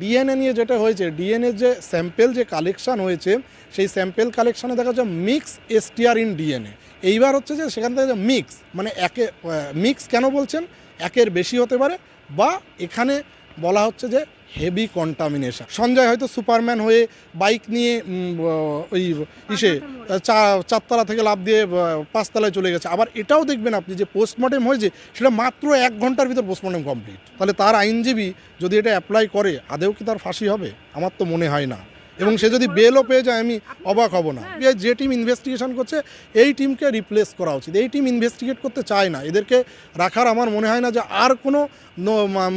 DNA নিয়ে যেটা হয়েছে, ডিএনএ যে স্যাম্পেল যে কালেকশান হয়েছে, সেই স্যাম্পেল কালেকশানে দেখা যাচ্ছে মিক্স এসটিআর ইন ডিএনএ। এইবার হচ্ছে যে সেখান থেকে মিক্স মানে একে মিক্স কেন বলছেন? একের বেশি হতে পারে বা এখানে বলা হচ্ছে যে হেভি কন্টামিনেশন সঞ্জয় হয়তো সুপারম্যান হয়ে বাইক নিয়ে ওই ইসে চারতলা থেকে লাভ দিয়ে পাঁচতলায় চলে গেছে। আবার এটাও দেখবেন আপনি যে পোস্টমর্টেম হয়েছে, সেটা মাত্র এক ঘণ্টার ভিতর পোস্টমর্টেম কমপ্লিট তাহলে তার আইনজীবী যদি এটা অ্যাপ্লাই করে, আদেও কি তার ফাঁসি হবে? আমার তো মনে হয় না। এবং সে যদি বেলও পেয়ে যায় আমি অবাক হব না। এ যে টিম ইনভেস্টিগেশন করছে এই টিমকে রিপ্লেস করা উচিত। এই টিম ইনভেস্টিগেট করতে চায় না। এদেরকে রাখার আমার মনে হয় না যে আর কোনো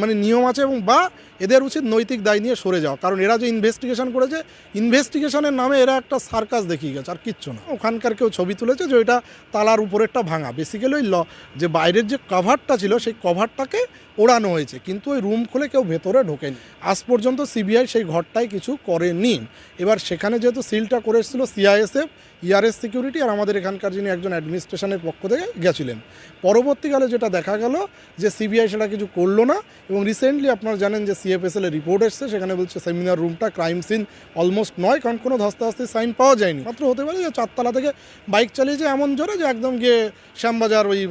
মানে নিয়ম আছে এবং বা এদের উচিত নৈতিক দায় নিয়ে সরে যাওয়া। কারণ এরা যে ইনভেস্টিগেশন করেছে ইনভেস্টিগেশনের নামে এরা একটা সার্কাস দেখিয়ে গেছে আর কিচ্ছু না। ওখানকার কেউ ছবি তুলেছে যে ওইটা তালার উপরেরটা ভাঙা। বেসিক্যালি ওই ল যে বাইরের যে কভারটা ছিল সেই কভারটাকে ওড়ানো হয়েছে। কিন্তু ওই রুম খুলে কেউ ভেতরে ঢোকেনি। আজ পর্যন্ত সিবিআই সেই ঘরটায় কিছু করেনি। এবার সেখানে যেহেতু সিলটা করে এসেছিল সিআইএসএফ ইআরএস সিকিউরিটি আর আমাদের এখানকার যিনি একজন অ্যাডমিনিস্ট্রেশনের পক্ষ থেকে গেছিলেন। পরবর্তীকালে যেটা দেখা গেল যে সিবিআই সেটা কিছু করল না এবং রিসেন্টলি আপনারা জানেন যে সিএফএসএল এর রিপোর্ট এসছে, সেখানে বলছে সেমিনার রুমটা ক্রাইম সিন অলমোস্ট নয়, কারণ কোনো ধস্তাধস্তি সাইন পাওয়া যায়নি। মাত্র হতে পারে যে চারতলা থেকে বাইক চালিয়ে চালিয়েছে এমন জোরে যে একদম গিয়ে শ্যামবাজার ওই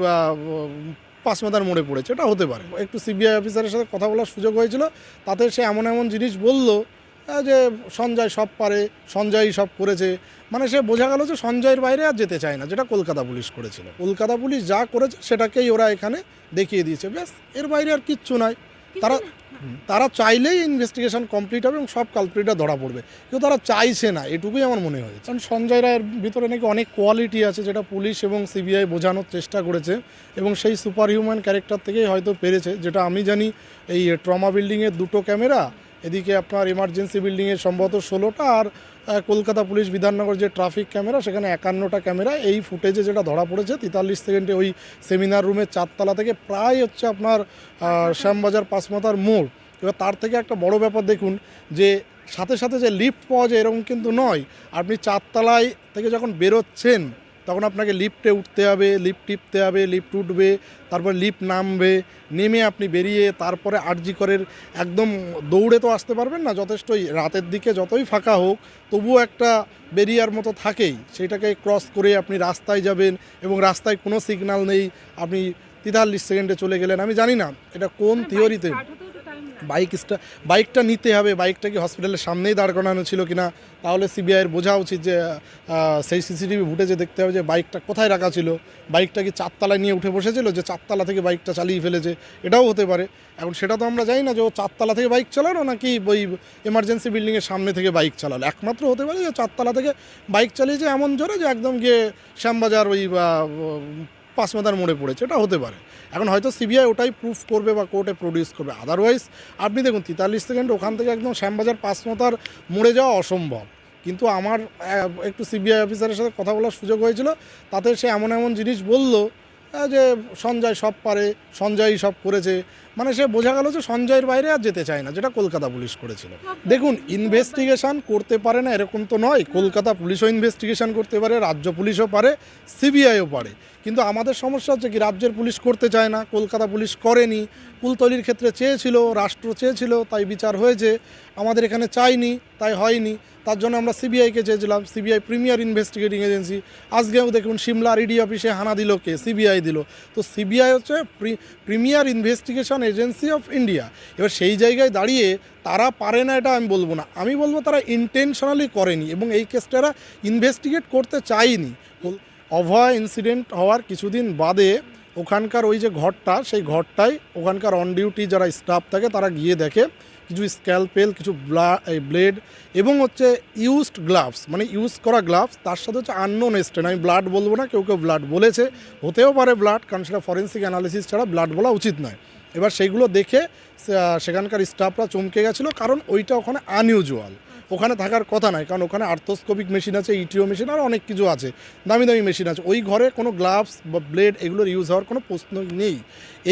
বা, পাঁচমাদার মোড়ে পড়েছে এটা হতে পারে। একটু সিবিআই অফিসারের সাথে কথা বলার সুযোগ হয়েছিল তাতে সে এমন এমন জিনিস বলল যে সঞ্জয় সব পারে সঞ্জয়ই সব করেছে। মানে সে বোঝা গেল যে সঞ্জয়ের বাইরে আর যেতে চায় না যেটা কলকাতা পুলিশ করেছিল। কলকাতা পুলিশ যা করেছে সেটাকেই ওরা এখানে দেখিয়ে দিয়েছে। ব্যাস এর বাইরে আর কিচ্ছু নয় তারা তারা চাইলেই ইনভেস্টিগেশন কমপ্লিট হবে এবং সব কালপ্রিটরা ধরা পড়বে। কিন্তু তারা চাইছে না, এটুকুই আমার মনে হয়েছে কারণ সঞ্জয় রায়ের ভিতরে নাকি অনেক কোয়ালিটি আছে যেটা পুলিশ এবং সিবিআই বোঝানোর চেষ্টা করেছে এবং সেই সুপার হিউম্যান ক্যারেক্টার থেকেই হয়তো পেরেছে, যেটা আমি জানি এই ট্রমা বিল্ডিংয়ের দুটো ক্যামেরা এদিকে আপনার এমার্জেন্সি বিল্ডিংয়ের সম্ভবত ষোলোটা আর কলকাতা পুলিশ বিধাননগর যে ট্রাফিক ক্যামেরা সেখানে একান্নটা ক্যামেরা এই ফুটেজে যেটা ধরা পড়েছে তেতাল্লিশ সেকেন্ডে ওই সেমিনার রুমের চারতলা থেকে প্রায় হচ্ছে আপনার শ্যামবাজার পাঁচমাতার মোড়। এবার তার থেকে একটা বড় ব্যাপার দেখুন যে সাথে সাথে যে লিফট পাওয়া যায় এরকম কিন্তু নয়। আপনি চারতলায় থেকে যখন বেরোচ্ছেন তখন আপনাকে লিফটে উঠতে হবে লিফট টিপতে হবে লিফট উঠবে তারপর লিফট নামবে নেমে আপনি বেরিয়ে তারপরে আরজি করের একদম দৌড়ে তো আসতে পারবেন না যথেষ্টই রাতের দিকে যতই ফাঁকা হোক তবুও একটা বেরিয়ার মতো থাকেই। সেটাকে ক্রস করে আপনি রাস্তায় যাবেন এবং রাস্তায় কোনো সিগন্যাল নেই আপনি তেতাল্লিশ সেকেন্ডে চলে গেলেন। আমি জানি না এটা কোন থিওরিতে বাইক বাইকটা নিতে হবে, বাইকটা কি হসপিটালের সামনেই দাঁড় করানো ছিল কিনা? তাহলে সিবিআইয়ের বোঝা উচিত যে সেই সিসিটিভি ফুটেজে দেখতে হবে যে বাইকটা কোথায় রাখা ছিল। বাইকটা কি চারতলায় নিয়ে উঠে বসেছিল যে চারতলা থেকে বাইকটা চালিয়ে ফেলেছে? এটাও হতে পারে। এখন সেটা তো আমরা জানি না যে ও চারতলা থেকে বাইক চালানো নাকি ওই এমার্জেন্সি বিল্ডিংয়ের সামনে থেকে বাইক চালালো? একমাত্র হতে পারে যে চারতলা থেকে বাইক চালিয়েছে এমন জোরে যে একদম গিয়ে শ্যামবাজার ওই বা, পাঁচমাদার মোড়ে পড়েছে এটা হতে পারে। এখন হয়তো সিবিআই ওটাই প্রুফ করবে বা কোর্টে প্রডিউস করবে। আদারওয়াইজ আপনি দেখুন তেতাল্লিশ সেকেন্ড ওখান থেকে একদম শ্যামবাজার পাঁচ মাথার মোড়ে যাওয়া অসম্ভব। কিন্তু আমার একটু সিবিআই অফিসারের সাথে কথা বলার সুযোগ হয়েছিল তাতে সে এমন এমন জিনিস বলল যে সঞ্জয় সব পারে, সঞ্জয়ই সব করেছে। মানে সে বোঝা গেল যে সঞ্জয়ের বাইরে আর যেতে চায় না, যেটা কলকাতা পুলিশ করেছিল। দেখুন ইনভেস্টিগেশন করতে পারে না এরকম তো নয়। কলকাতা পুলিশও ইনভেস্টিগেশন করতে পারে, রাজ্য পুলিশও পারে সিবিআইও পারে। কিন্তু আমাদের সমস্যা হচ্ছে কি, রাজ্যের পুলিশ করতে চায় না, কলকাতা পুলিশ করেনি। কুলতলির ক্ষেত্রে চেয়েছিল, রাষ্ট্র চেয়েছিল, তাই বিচার হয়েছে। আমাদের এখানে চাইনি, তাই হয়নি। তার জন্য আমরা সিবিআইকে চেয়েছিলাম। সিবিআই প্রিমিয়ার ইনভেস্টিগেটিং এজেন্সি আজকেও দেখুন সিমলা ইডি অফিসে হানা দিল কে? সিবিআই দিল। তো সিবিআই হচ্ছে premier investigation agency of India এবার সেই জায়গায় দাঁড়িয়ে তারা পারে না এটা আমি বলব না। আমি বলব তারা ইন্টেনশনালি করেনি এবং এই কেসটা এরা ইনভেস্টিগেট করতে চায়নি। অভয় ইনসিডেন্ট হওয়ার কিছুদিন বাদে ওখানকার ওই যে ঘরটা, সেই ঘরটায় ওখানকার অন ডিউটি যারা স্টাফ থাকে তারা গিয়ে দেখে কিছু স্ক্যালপেল, কিছু ব্লেড এবং হচ্ছে ইউজড গ্লাভস মানে ইউজ করা গ্লাভস, তার সাথে হচ্ছে আননোন স্টেন আমি ব্লাড বলব না, কেউ কেউ ব্লাড বলেছে, হতেও পারে ব্লাড কারণ সেটা ফরেন্সিক অ্যানালিসিস ছাড়া ব্লাড বলা উচিত নয়। এবার সেইগুলো দেখে সেখানকার স্টাফরা চমকে গেছিল, কারণ ওইটা ওখানে আনইউজুয়াল ওখানে থাকার কথা নয়, কারণ ওখানে আর্থোস্কোপিক মেশিন আছে ইটিও মেশিন আর অনেক কিছু আছে, দামি দামি মেশিন আছে। ওই ঘরে কোনো গ্লাভস বা ব্লেড এগুলোর ইউজ হওয়ার কোনো প্রশ্ন নেই।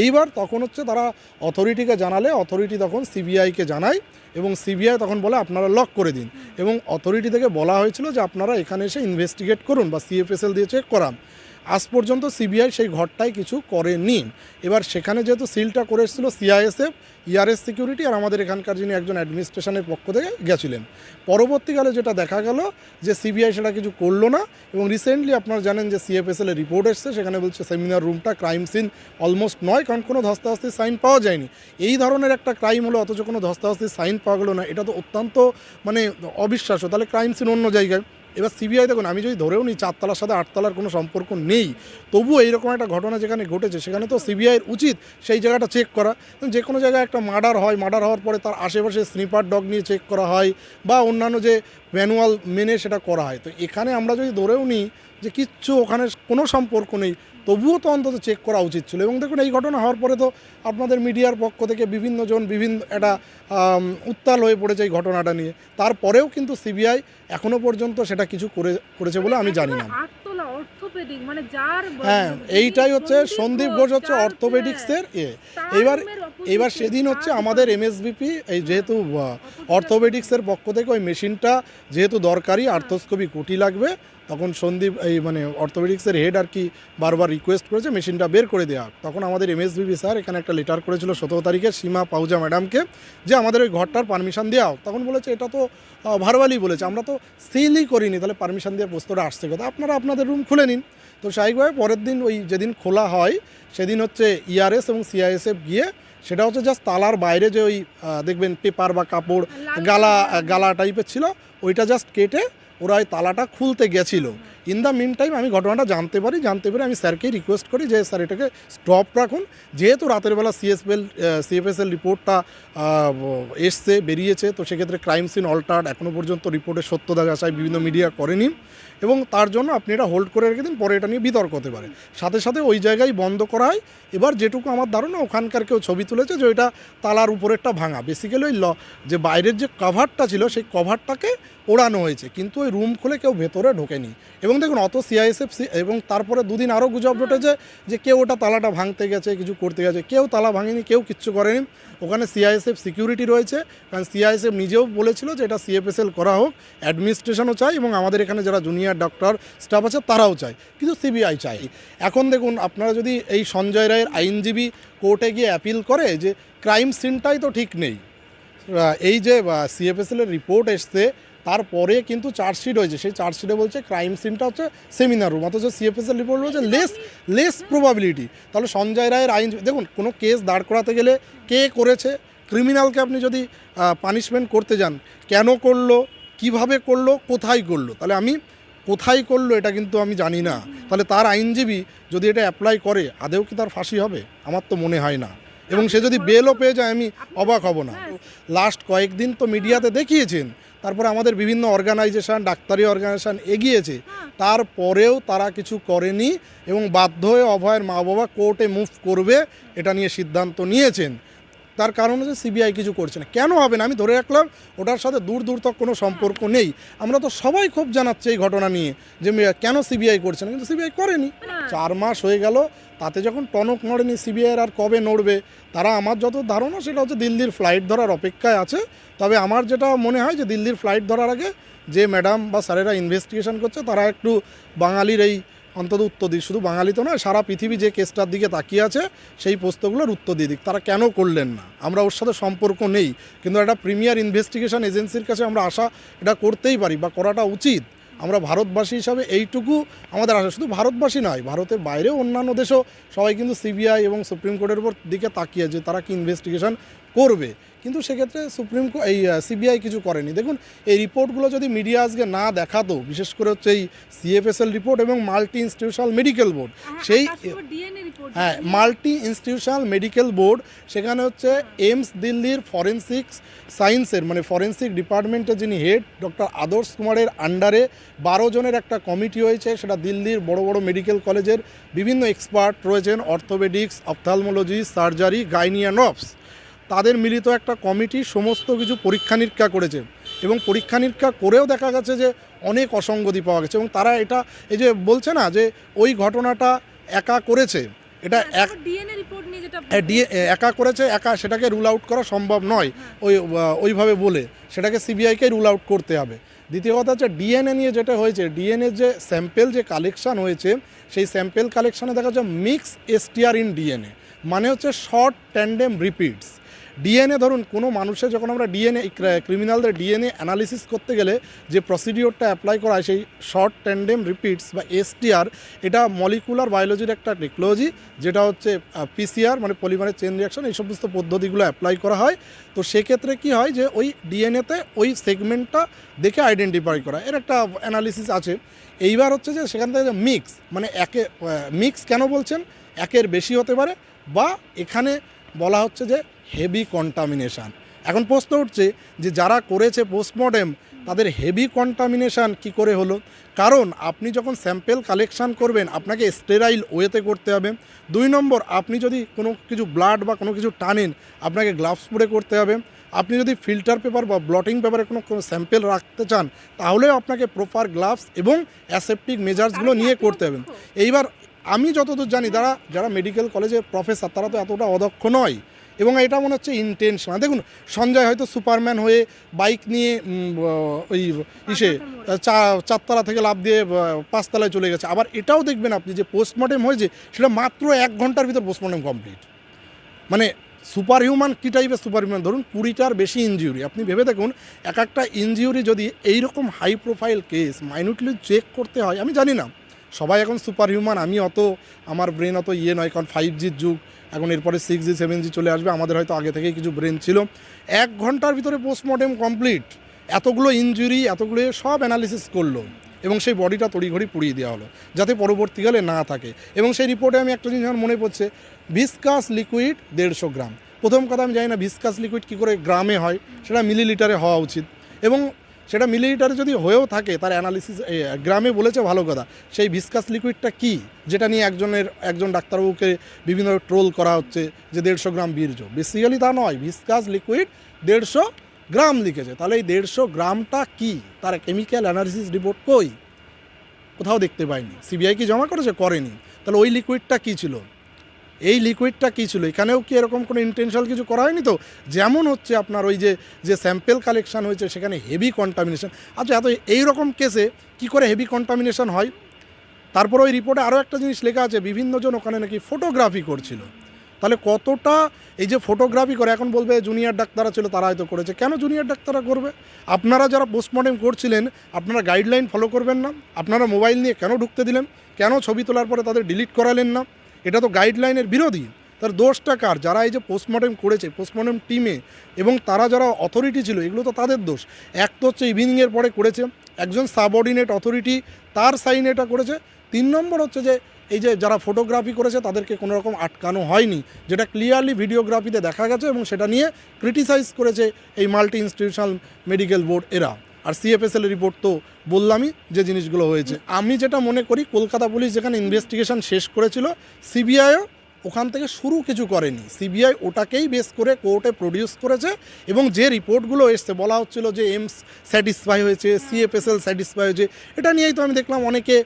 এইবার তখন হচ্ছে তারা অথরিটিকে জানালে অথরিটি তখন সিবিআইকে জানায় এবং সিবিআই তখন বলে আপনারা লক করে দিন। এবং অথরিটি থেকে বলা হয়েছিল যে আপনারা এখানে এসে ইনভেস্টিগেট করুন বা সিএফএসএল দিয়ে চেক করান। আজ পর্যন্ত সিবিআই সেই ঘরটায় কিছু করেনি। এবার সেখানে যেহেতু সিলটা করে এসেছিল সিআইএসএফ ইআরএস সিকিউরিটি আর আমাদের এখানকার যিনি একজন অ্যাডমিনিস্ট্রেশনের পক্ষ থেকে গেছিলেন। পরবর্তীকালে যেটা দেখা গেল যে সিবিআই সেটা কিছু করল না এবং রিসেন্টলি আপনারা জানেন যে সিএফএসএল এর রিপোর্ট এসছে, সেখানে বলছে সেমিনার রুমটা ক্রাইম সিন অলমোস্ট নয়, কারণ কোনো ধস্তাধস্তির সাইন পাওয়া যায়নি। এই ধরনের একটা ক্রাইম হলো, অথচ কোনো ধস্তাধস্তির সাইন পাওয়া গেলো না, এটা তো অত্যন্ত মানে অবিশ্বাস্য। তাহলে ক্রাইম সিন অন্য জায়গায়। এবার সিবিআই দেখুন, আমি যদি ধরেও নিই চারতলার সাথে আটতলার কোনো সম্পর্ক নেই, তবুও এইরকম একটা ঘটনা যেখানে ঘটেছে, সেখানে তো সিবিআইয়ের উচিত সেই জায়গাটা চেক করা। যে কোনো জায়গায় একটা মার্ডার হয় মার্ডার হওয়ার পরে তার আশেপাশে স্নিপার ডগ নিয়ে চেক করা হয়, বা অন্যান্য যে ম্যানুয়াল মেনে সেটা করা হয়। তো এখানে আমরা যদি ধরেও নিই যে কিচ্ছু ওখানে কোনো সম্পর্ক নেই। তবুও তো অন্তত চেক করা উচিত ছিল। এবং দেখুন, এই ঘটনা হওয়ার পরে তো আপনাদের মিডিয়ার পক্ষ থেকে বিভিন্ন জন বিভিন্ন একটা উত্তাল হয়ে পড়েছে এই ঘটনাটা নিয়ে। তারপরেও কিন্তু সিবিআই এখনও পর্যন্ত সেটা কিছু করে, করেছে বলে আমি জানি না। অর্থোপেডিক মানে যার হ্যাঁ এইটাই হচ্ছে সন্দীপ ঘোষ হচ্ছে অর্থোপেডিক্সের এ এবার এবার সেদিন হচ্ছে আমাদের এমএসবিপি এই যেহেতু অর্থোপেডিক্সের পক্ষ থেকে ওই মেশিনটা যেহেতু দরকারি আর্থোস্কোপি কুটি লাগবে তখন সন্দীপ এই মানে অর্থোপেডিক্সের হেড আর কি বারবার রিকোয়েস্ট করেছে মেশিনটা বের করে দেওয়া হোক। তখন আমাদের এমএসবিপি স্যার এখানে একটা লেটার করেছিল সতেরো তারিখে সীমা পাউজা ম্যাডামকে যে আমাদের ওই ঘরটার পারমিশন দেওয়া হোক। তখন বলেছে এটা তো ভারবালি বলেছে। আমরা তো সিলই করিনি তাহলে পারমিশন দিয়ে প্রস্তটা আসছে কথা আপনারা আপনাদের রুম খুলে নিন। তো স্বাভাবিকভাবে পরের দিন ওই যেদিন খোলা হয় সেদিন হচ্ছে ইআরএস এবং সিআইএসএফ গিয়ে সেটা হচ্ছে জাস্ট তালার বাইরে যে ওই দেখবেন পেপার বা কাপড় গালা গালা টাইপের ছিল ওইটা জাস্ট কেটে ওরা ওই তালাটা খুলতে গেছিল। ইন দ্য মিন টাইম আমি ঘটনাটা জানতে পারি জানতে পারি আমি স্যারকে রিকোয়েস্ট করি যে স্যার এটাকে স্টপ রাখুন। যেহেতু রাতের বেলা সিএসএল সিএফএসএল রিপোর্টটা এসছে বেরিয়েছে তো সেক্ষেত্রে ক্রাইম সিন অল্টার্ড এখনও পর্যন্ত রিপোর্টের সত্যতা যাচাই বিভিন্ন মিডিয়া করেনি। এবং তার জন্য আপনি এটা হোল্ড করে রেখে দিন, পরে এটা নিয়ে বিতর্ক হতে পারে। সাথে সাথে ওই জায়গায় বন্ধ করা হয়। এবার যেটুকু আমার ধারণা, ওখানকার কেউ ছবি তুলেছে যে ওইটা তালার উপরেরটা ভাঙা। বেসিক্যালি ওই ল যে বাইরের যে কভারটা ছিল, সেই কভারটাকে ওড়ানো হয়েছে, কিন্তু ওই রুম খুলে কেউ ভেতরে ঢোকেনি। এবং দেখুন, অত সিআইএসএফ এবং তারপরে দুদিন আরও গুজব উঠেছে যে কেউ ওটা তালাটা ভাঙতে গেছে, কিছু করতে গেছে, কেউ তালা ভাঙেনি, কেউ কিচ্ছু করেনি। ওখানে সিআইএসএফ সিকিউরিটি রয়েছে, কারণ সিআইএসএফ নিজেও বলেছিল যে এটা সিএফএসএল করা হোক অ্যাডমিনিস্ট্রেশনও চাই, এবং আমাদের এখানে যারা জুনিয়র ডক্টর স্টাফ আছে, তারাও চায়, কিন্তু সিবিআই চাই এখন দেখুন, আপনারা যদি এই সঞ্জয় রায়ের আইনজীবী কোর্টে গিয়ে অ্যাপিল করে যে ক্রাইম সিনটাই তো ঠিক নেই এই যে সিএফএসএল এর রিপোর্ট এসছে তারপরে কিন্তু চার্জশিট হয়েছে। সেই চার্জশিটে বলছে ক্রাইম সিনটা হচ্ছে সেমিনার রুম অথচ সিএফএসএল রিপোর্ট বলছে লেস লেস প্রবাবিলিটি তাহলে সঞ্জয় রায়ের আইন দেখুন কোনো কেস দাঁড় করাতে গেলে কে করেছে? ক্রিমিনালকে আপনি যদি পানিশমেন্ট করতে যান কেন করল? কীভাবে করল? কোথায় করল? তাহলে আমি কোথায় করল এটা কিন্তু আমি জানি না। তাহলে তার আইনজীবী যদি এটা অ্যাপ্লাই করে আদেও কি তার ফাঁসি হবে? আমার তো মনে হয় না। এবং সে যদি বেলও পেয়ে যায় আমি অবাক হব না। লাস্ট কয়েকদিন তো মিডিয়াতে দেখিয়েছেন তারপরে আমাদের বিভিন্ন অর্গানাইজেশান ডাক্তারি অর্গানাইজেশান এগিয়েছে। তারপরেও তারা কিছু করেনি এবং বাধ্য হয়ে অভয়ের মা বাবা কোর্টে মুভ করবে এটা নিয়ে সিদ্ধান্ত নিয়েছেন। তার কারণ হচ্ছে সিবিআই কিছু করছে না। কেন হবে না? আমি ধরে রাখলাম, ওটার সাথে দূর দূর তক কোনো সম্পর্ক নেই। আমরা তো সবাই খুব জানাচ্ছি এই ঘটনা নিয়ে যে কেন সিবিআই করছে না? কিন্তু সিবিআই করেনি। চার মাস হয়ে গেল, তাতে যখন টনক নড়েনি সিবিআই আর কবে নড়বে, তারা আমার যত ধারণা সেটা হচ্ছে দিল্লির ফ্লাইট ধরার অপেক্ষায় আছে। তবে আমার যেটা মনে হয় যে দিল্লির ফ্লাইট ধরার আগে যে ম্যাডাম বা স্যারেরা ইনভেস্টিগেশন করছে, তারা একটু বাঙালির এই অন্তত উত্তর দিক, শুধু বাঙালি তো নয়, সারা পৃথিবী যে কেসটার দিকে তাকিয়ে আছে, সেই প্রশ্নগুলোর উত্তর দিয়ে দিক। তারা কেন করলেন না? আমরা ওর সাথে সম্পর্ক নেই, কিন্তু একটা প্রিমিয়ার ইনভেস্টিগেশন এজেন্সির কাছে আমরা আশা এটা করতেই পারি বা করাটা উচিত। আমরা ভারতবাসী হিসাবে এইটুকু আমাদের আশা। শুধু ভারতবাসী নয়, ভারতের বাইরেও অন্যান্য দেশও সবাই কিন্তু সিবিআই এবং সুপ্রিম কোর্টের উপর দিকে তাকিয়ে যে তারা কি ইনভেস্টিগেশন করবে। কিন্তু সেক্ষেত্রে সুপ্রিম কোর্ট এই সিবিআই কিছু করেনি। দেখুন এই রিপোর্টগুলো যদি মিডিয়া আজকে না দেখাতো বিশেষ করে হচ্ছে এই সিএফএসএল রিপোর্ট এবং মাল্টি ইনস্টিটিউশনাল মেডিকেল বোর্ড সেই হ্যাঁ মাল্টি ইনস্টিটিউশনাল মেডিকেল বোর্ড সেখানে হচ্ছে এইমস দিল্লির ফরেন্সিক্স সায়েন্সের মানে ফরেন্সিক ডিপার্টমেন্টের যিনি হেড ডক্টর আদর্শ কুমারের আন্ডারে বারো জনের একটা কমিটি হয়েছে সেটা দিল্লির বড় বড় মেডিকেল কলেজের বিভিন্ন এক্সপার্ট রয়েছেন অর্থোপেডিক্স অপথালমোলজি সার্জারি গাইনিয়ানপস তাদের মিলিত একটা কমিটি সমস্ত কিছু পরীক্ষা নিরীক্ষা করেছে এবং পরীক্ষা নিরীক্ষা করেও দেখা গেছে যে অনেক অসঙ্গতি পাওয়া গেছে এবং তারা এটা এই যে বলছে না যে ওই ঘটনাটা একা করেছে এটা এক ডিএনএ রিপোর্ট নিয়ে যেটা এ, ডি- এ, একা করেছে একা সেটাকে রুল আউট করা সম্ভব নয় ওই ওইভাবে বলে সেটাকে সিবিআইকে রুল আউট করতে হবে। দ্বিতীয় কথা হচ্ছে ডিএনএ নিয়ে যেটা হয়েছে ডিএনএ যে স্যাম্পেল যে কালেকশান হয়েছে সেই স্যাম্পেল কালেকশানে দেখা যাচ্ছে মিক্স এসটিআর ইন ডিএনএ মানে হচ্ছে শর্ট ট্যান্ডেম রিপিটস ডিএনএ, ধরুন, কোনো মানুষের যখন আমরা ডিএনএ ক্রিমিনালদের ডিএনএ অ্যানালিসিস করতে গেলে যে প্রসিডিওরটা অ্যাপ্লাই করা হয়, সেই শর্ট ট্যান্ডেম রিপিটস বা এসটিআর এটা মলিকুলার বায়োলজির একটা টেকনোলজি যেটা হচ্ছে পিসিআর মানে পলিমারের চেন রিয়াকশন এই সমস্ত পদ্ধতিগুলো অ্যাপ্লাই করা হয়। তো সেক্ষেত্রে কি হয় যে, ওই ডিএনএতে ওই সেগমেন্টটা দেখে আইডেন্টিফাই করা। এর একটা অ্যানালিসিস আছে। এইবার হচ্ছে যে, সেখান থেকে মিক্স মানে একে মিক্স কেন বলছেন? একের বেশি হতে পারে বা এখানে বলা হচ্ছে যে হেভি কন্টামিনেশান এখন প্রশ্ন উঠছে যে যারা করেছে পোস্টমর্টেম তাদের হেভি কন্টামিনেশান কি করে হলো? কারণ আপনি যখন স্যাম্পেল কালেকশান করবেন, আপনাকে স্টেরাইল ওয়েতে করতে হবে। দুই নম্বর, আপনি যদি কোনো কিছু ব্লাড বা কোনো কিছু টানেন, আপনাকে গ্লাভস পরে করতে হবে। আপনি যদি ফিল্টার পেপার বা ব্লটিং পেপারে কোনো কোনো স্যাম্পেল রাখতে চান, তাহলেও আপনাকে প্রপার গ্লাভস এবং অ্যাসেপ্টিক মেজার্সগুলো নিয়ে করতে হবে। এইবার আমি যতদূর জানি, যারা যারা মেডিকেল কলেজের প্রফেসর তারা তো এতটা অদক্ষ নয়। এবং এটা মনে হচ্ছে ইন্টেনশন দেখুন, সঞ্জয় হয়তো সুপারম্যান হয়ে বাইক নিয়ে ওই ইসে চারতলা থেকে লাভ দিয়ে পাঁচতলায় চলে গেছে। আবার এটাও দেখবেন আপনি যে পোস্টমর্টেম হয়েছে, সেটা মাত্র এক ঘণ্টার ভিতর পোস্টমর্টেম কমপ্লিট মানে সুপার হিউম্যান কী টাইপের সুপার হিউম্যান ধরুন, কুড়িটার বেশি ইনজিউরি আপনি ভেবে দেখুন, এক একটা ইনজিউরি যদি এইরকম high profile case minutely check করতে হয়, আমি জানি না। সবাই এখন সুপার হিউম্যান আমি অত, আমার ব্রেন অত ইয়ে নয়, কারণ ফাইভ জির যুগ এখন এরপরে সিক্স জি সেভেন জি চলে আসবে। আমাদের হয়তো আগে থেকেই কিছু ব্রেন ছিল। এক ঘণ্টার ভিতরে পোস্টমর্টেম কমপ্লিট এতগুলো ইনজুরি এতগুলো সব অ্যানালিসিস করল। এবং সেই বডিটা তড়িঘড়ি পুড়িয়ে দেওয়া হলো, যাতে পরবর্তীকালে না থাকে। এবং সেই রিপোর্টে আমি একটা জিনিস মনে পড়ছে ভিসকাস লিকুইড দেড়শো গ্রাম। প্রথম কথা আমি জানি না ভিসকাস লিকুইড কী করে গ্রামে হয়, সেটা মিলিলিটারে হওয়া উচিত। এবং সেটা মিলিলিটারে যদি হয়েও থাকে, তার অ্যানালিসিস গ্রামে বলেছে ভালো কথা। সেই ভিসকাস লিকুইডটা কি? যেটা নিয়ে একজনের, একজন ডাক্তারবাবুকে বিভিন্ন ট্রোল করা হচ্ছে যে দেড়শো গ্রাম বীর্য। বেসিক্যালি তা নয় ভিসকাস লিকুইড দেড়শো গ্রাম লিখেছে। তাহলে এই দেড়শো গ্রামটা কি? তার কেমিক্যাল অ্যানালিসিস রিপোর্ট কই? কোথাও দেখতে পাইনি। সিবিআই কি জমা করেছে? করেনি। তাহলে ওই লিকুইডটা কি ছিল? এই লিকুইডটা কী ছিল? এখানেও কি এরকম কোনো ইন্টেনশনাল কিছু করা হয়নি তো? যেমন হচ্ছে আপনার ওই যে যে স্যাম্পেল কালেকশন হয়েছে, সেখানে হেভি কন্টামিনেশন আচ্ছা এত এই রকম কেসে কি করে হেভি কন্টামিনেশন হয়? তারপর ওই রিপোর্টে আরও একটা জিনিস লেখা আছে, বিভিন্নজন ওখানে নাকি ফটোগ্রাফি করছিল। তাহলে কতটা এই যে ফটোগ্রাফি করে, এখন বলবে জুনিয়র ডাক্তাররা ছিল, তারা হয়তো করেছে। কেন জুনিয়র ডাক্তাররা করবে? আপনারা যারা পোস্টমর্টেম করছিলেন, আপনারা গাইডলাইন ফলো করবেন না? আপনারা মোবাইল নিয়ে কেন ঢুকতে দিলেন? কেন ছবি তোলার পরে তাদের ডিলিট করালেন না? এটা তো গাইডলাইনের বিরোধী। তার দোষটা কার? যারা এই যে পোস্টমর্টেম করেছে পোস্টমর্টেম টিমে এবং তারা যারা অথরিটি ছিল, এগুলো তো তাদের দোষ। এক তো হচ্ছে ইভিনিংয়ের পরে করেছে, একজন সাবঅর্ডিনেট অথরিটি তার সাইন এটা করেছে। তিন নম্বর হচ্ছে যে, এই যে যারা ফটোগ্রাফি করেছে, তাদেরকে কোনো রকম আটকানো হয়নি। যেটা ক্লিয়ারলি ভিডিওগ্রাফিতে দেখা গেছে এবং সেটা নিয়ে ক্রিটিসাইজ করেছে এই মাল্টি ইনস্টিটিউশনাল মেডিকেল বোর্ড এরা আর সিএফএসএল রিপোর্ট তো বললামই যে জিনিসগুলো হয়েছে। আমি যেটা মনে করি, কলকাতা পুলিশ যেখানে ইনভেস্টিগেশন শেষ করেছিল সিবিআইও ওখান থেকে শুরু কিছু করেনি। সিবিআই ওটাকেই বেস করে কোর্টে প্রডিউস করেছে এবং যে রিপোর্টগুলো এসছে, বলা হচ্ছিল যে এমস স্যাটিসফাই হয়েছে সিএফএসএল স্যাটিসফাই হয়েছে, এটা নিয়েই তো আমি দেখলাম অনেকে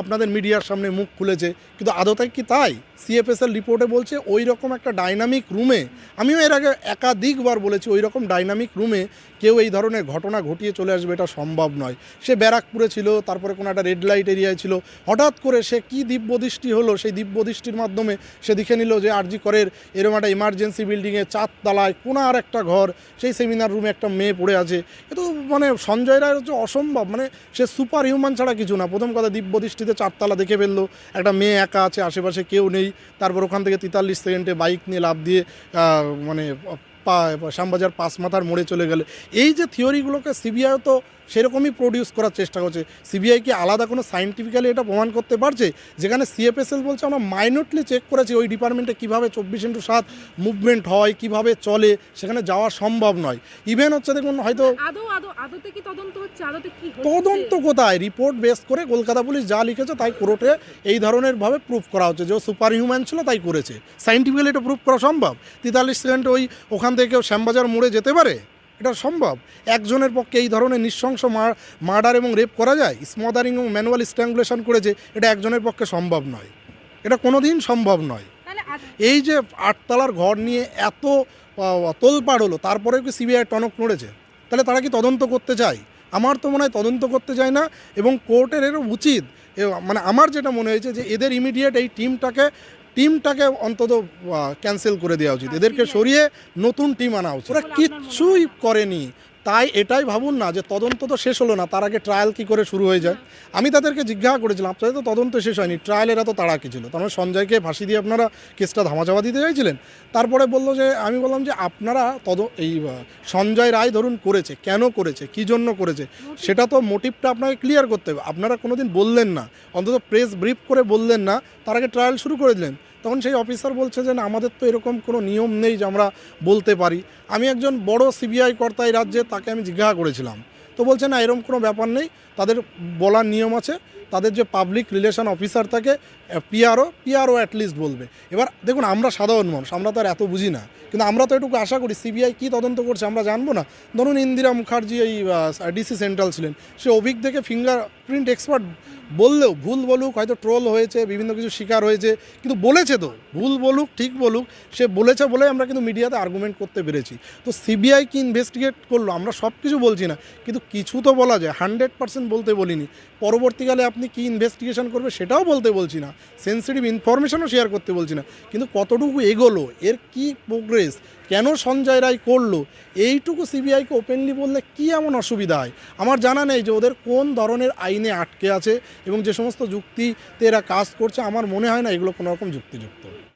আপনাদের মিডিয়ার সামনে মুখ খুলেছে। কিন্তু আদতে কি তাই? সিএফএসএল রিপোর্টে বলছে ওই রকম একটা ডাইনামিক রুমে, আমিও এর আগে একাধিকবার বলেছি ওই রকম ডাইনামিক রুমে কেউ এই ধরনের ঘটনা ঘটিয়ে চলে আসবে, এটা সম্ভব নয়। সে ব্যারাকপুরে ছিল, তারপরে কোনো একটা রেড লাইট এরিয়ায় ছিল। হঠাৎ করে সে কি দিব্যদৃষ্টি হলো, সেই দিব্যদৃষ্টির মাধ্যমে সে দেখে নিল যে আরজি করের এরকম একটা ইমার্জেন্সি বিল্ডিংয়ে চারতলায় কোনো আর একটা ঘর, সেই সেমিনার রুমে একটা মেয়ে পড়ে আছে। এ তো মানে সঞ্জয় রায়ের হচ্ছে অসম্ভব মানে সে সুপার হিউম্যান ছাড়া কিছু না। প্রথম কথা দিব্যদৃষ্টিতে চারতলা দেখে ফেলল, একটা মেয়ে একা আছে, আশেপাশে কেউ নেই। তারপর ওখান থেকে তেতাল্লিশ সেকেন্ডে বাইক নিয়ে লাভ দিয়ে মানে শ্যামবাজার পাঁচ মাথার মোড়ে চলে গেলে। এই যে থিওরিগুলোকে সিবিআই তো সেরকমই প্রডিউস করার চেষ্টা করছে। সিবিআই কি আলাদা কোনো সাইন্টিফিক্যালি এটা প্রমাণ করতে পারছে? যেখানে সিএফএসএল বলছে আমরা মাইনটলি চেক করেছি ওই ডিপার্টমেন্টে কীভাবে চব্বিশ ইন্টু সাত মুভমেন্ট হয় কীভাবে চলে সেখানে যাওয়া সম্ভব নয়। ইভেন হচ্ছে দেখুন হয়তো তদন্ত কোথায়? রিপোর্ট বেস করে কলকাতা পুলিশ যা লিখেছে তাই কোর্টে এই ধরনের ভাবে প্রুফ করা হচ্ছে। যে সুপার হিউম্যান ছিল তাই করেছে। সাইন্টিফিক্যালি এটা প্রুফ করা সম্ভব? তেতাল্লিশ সেকেন্ডে ওই ওখান থেকে শ্যামবাজার মোড়ে যেতে পারে? এটা সম্ভব? একজনের পক্ষে এই ধরনের নৃশংস মার্ডার এবং রেপ করা যায়? স্মদারিং এবং ম্যানুয়াল স্ট্র্যাঙ্গুলেশন করেছে এটা একজনের পক্ষে সম্ভব নয়। এটা কোনো দিন সম্ভব নয়। এই যে আটতলার ঘর নিয়ে এত তোলপাড় হলো তারপরেও কি সিবিআই টনক নড়েছে? তাহলে তারা কি তদন্ত করতে চায়? আমার তো মনে হয় তদন্ত করতে চায় না এবং কোর্টের এরও উচিত মানে আমার যেটা মনে হয়েছে যে এদের ইমিডিয়েট এই টিমটাকে টিমটাকে অন্তত ক্যান্সেল করে দেওয়া উচিত। এদেরকে সরিয়ে নতুন টিম আনা উচিত। ওরা কিচ্ছুই করেনি। তাই এটাই ভাবুন না যে তদন্ত তো শেষ হলো না তার আগে ট্রায়াল কি করে শুরু হয়ে যায়। আমি তাদেরকে জিজ্ঞাসা করেছিলাম আপনাদের তো তদন্ত শেষ হয়নি ট্রায়ালের এত তাড়া কি ছিল? তার মানে সঞ্জয়কে ফাঁসি দিয়ে আপনারা কেসটা ধামাচাপা দিতে চাইছিলেন। তারপরে বলল যে আমি বললাম যে আপনারা তদ এই সঞ্জয় রায় ধরুন করেছে কেন করেছে কি জন্য করেছে সেটা তো মোটিভটা আপনাকে ক্লিয়ার করতে হবে। আপনারা কোনোদিন বললেন না অন্তত প্রেস ব্রিফ করে বললেন না তার আগে ট্রায়াল শুরু করে দিলেন। তখন সেই অফিসার বলছে যে, না, আমাদের তো এরকম কোনো নিয়ম নেই যে আমরা বলতে পারি। আমি একজন বড় সিবিআই কর্তা এই রাজ্যে, তাকে আমি জিজ্ঞাসা করেছিলাম। তো বলছে, না, এরকম কোনো ব্যাপার নেই। তাদের বলার নিয়ম আছে। তাদের যে পাবলিক রিলেশন অফিসার থাকে পিআরও পিআরও অ্যাটলিস্ট বলবে। এবার দেখুন, আমরা সাধারণ মানুষ, আমরা তো আর এত বুঝি না। কিন্তু আমরা তো এটুকু আশা করি, সিবিআই কী তদন্ত করছে আমরা জানব না। ধরুন, ইন্দিরা মুখার্জি এই ডিসি সেন্ট্রাল ছিলেন। সে অভিক থেকে ফিঙ্গার প্রিন্ট এক্সপার্ট বললেও ভুল বলুক, হয়তো ট্রোল হয়েছে, বিভিন্ন কিছু শিকার হয়েছে, কিন্তু বলেছে তো। ভুল বলুক, ঠিক বলুক, সে বলেছে বলে আমরা কিন্তু মিডিয়াতে আর্গুমেন্ট করতে পেরেছি। তো সিবিআই কি ইনভেস্টিগেট করল? আমরা সব কিছু বলছি না, কিন্তু কিছু তো বলা যায়। হান্ড্রেড পার্সেন্ট বলতে বলিনি। পরবর্তীকালে আপনি কি ইনভেস্টিগেশন করবে সেটাও বলতে বলছি না। সেন্সিটিভ ইনফরমেশনও শেয়ার করতে বলছি না। কিন্তু কতটুকু এগোলো? এর কি প্রোগ্রেস কেন সঞ্জয় রায় করল? এইটুকু সিবিআইকে ওপেনলি বললে কি এমন অসুবিধা হয়? আমার জানা নেই যে ওদের কোন ধরনের আইনে আটকে আছে এবং যে সমস্ত যুক্তিতে এরা কাজ করছে, আমার মনে হয় না এগুলো কোনোরকম যুক্তিযুক্ত।